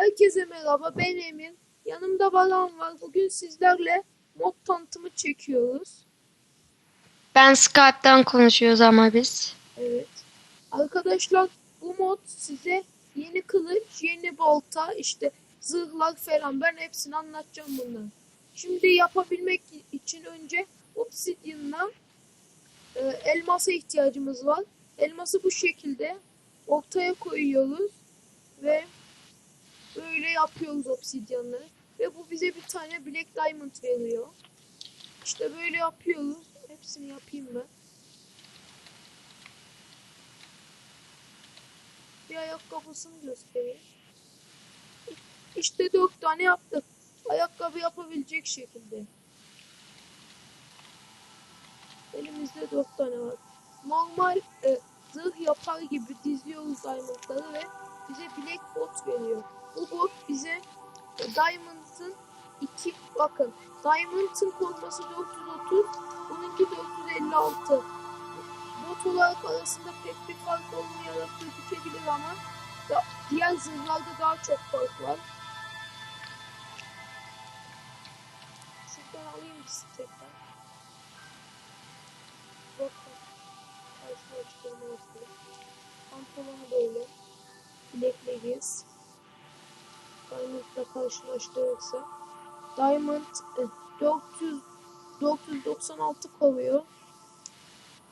Herkese merhaba ben Emir. Yanımda Baran var. Bugün sizlerle mod tanıtımı çekiyoruz. Ben Skype'dan konuşuyoruz ama biz. Evet. Arkadaşlar bu mod size yeni kılıç, yeni balta, işte zırhlar falan ben hepsini anlatacağım bunları. Şimdi yapabilmek için önce obsidian'la e, elmasa ihtiyacımız var. Elması bu şekilde ortaya koyuyoruz ve böyle yapıyoruz obsidianları ve bu bize bir tane black diamond veriyor. İşte böyle yapıyoruz. Hepsini yapayım ben. Bir ayakkabısını göstereyim. İşte dört tane yaptık. Ayakkabı yapabilecek şekilde. Elimizde dört tane var. Normal e, zırh yapar gibi diziyoruz diamondları ve bize black bot veriyor. Bu bot bize e, diamond'ın iki bakın diamond'ın koruması 430 bununki 456 bot olarak arasında pek bir fark olmayarak gözükebilir ama da, diğer zırhlarda daha çok fark var. Şuradan alayım tekrar. Bakın. Karşıma çıkıyorum orası. Pantolonu böyle. Black leggings. Diamond'la karşılaştırırsa. Diamond e, 400 496 koruyor.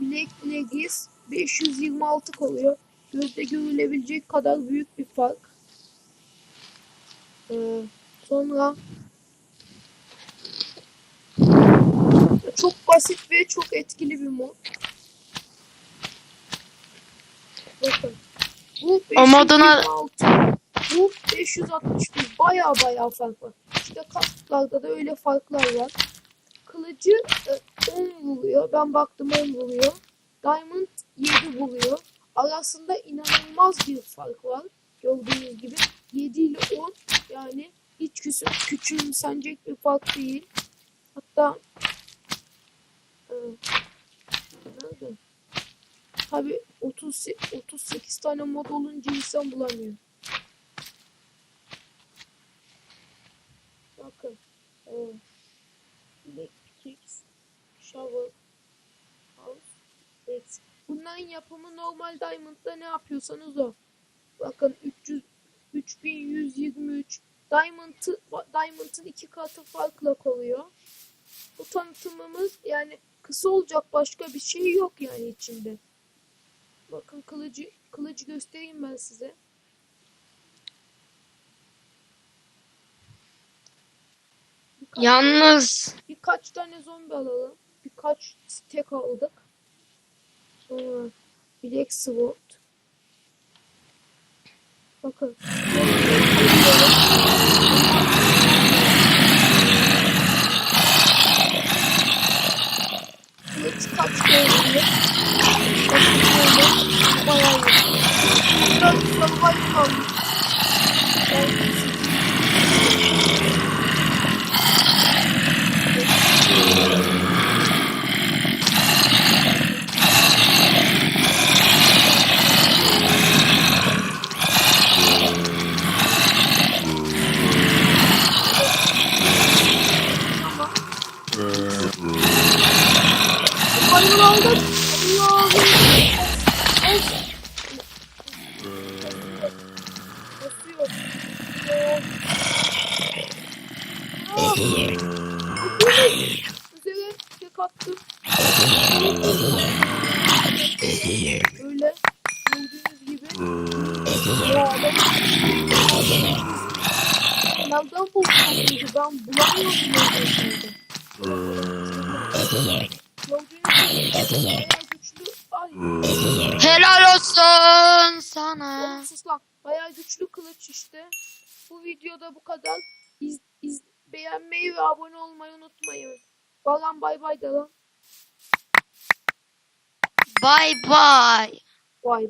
Black Legis 526 koruyor. Gözde görülebilecek kadar büyük bir fark. Ee, sonra çok basit ve çok etkili bir mod. Bakın. Bu 526, bu 561 baya baya fark var. İşte kasklarda da öyle farklar var. Kılıcı e, 10 vuruyor. Ben baktım 10 vuruyor. Diamond 7 vuruyor. Arasında inanılmaz bir fark var. Gördüğünüz gibi 7 ile 10 yani hiç küçük, küçümsenecek bir fark değil. Hatta e? Tabi 30, 38 tane mod olunca insan bulamıyor. Bunların yapımı normal Diamond'da ne yapıyorsanız o. Bakın 300 3123 Diamond'ı Diamond'ın iki katı farkla koruyor. Bu tanıtımımız yani kısa olacak başka bir şey yok yani içinde. Bakın kılıcı kılıcı göstereyim ben size. Birkaç- Yalnız Birkaç tane zombi alalım. Birkaç tek aldık. Sonra Black Sword. Bakın. Kılıç kaç değerli? Bakın böyle bayağı iyi. Biraz survival kalmış. Ben aldım. Allah'ım. Basıyor. Ah. Üzerine tek attım. Öyle. Gördüğünüz gibi. Ya adam. Nereden buldum bunu? Ben bulamıyorum helal olsun sana. Oğlum sus lan. Bayağı güçlü kılıç işte. Bu videoda bu kadar. İz, iz, beğenmeyi ve abone olmayı unutmayın. Balan bay bay de lan. Bye bye. Bay bay.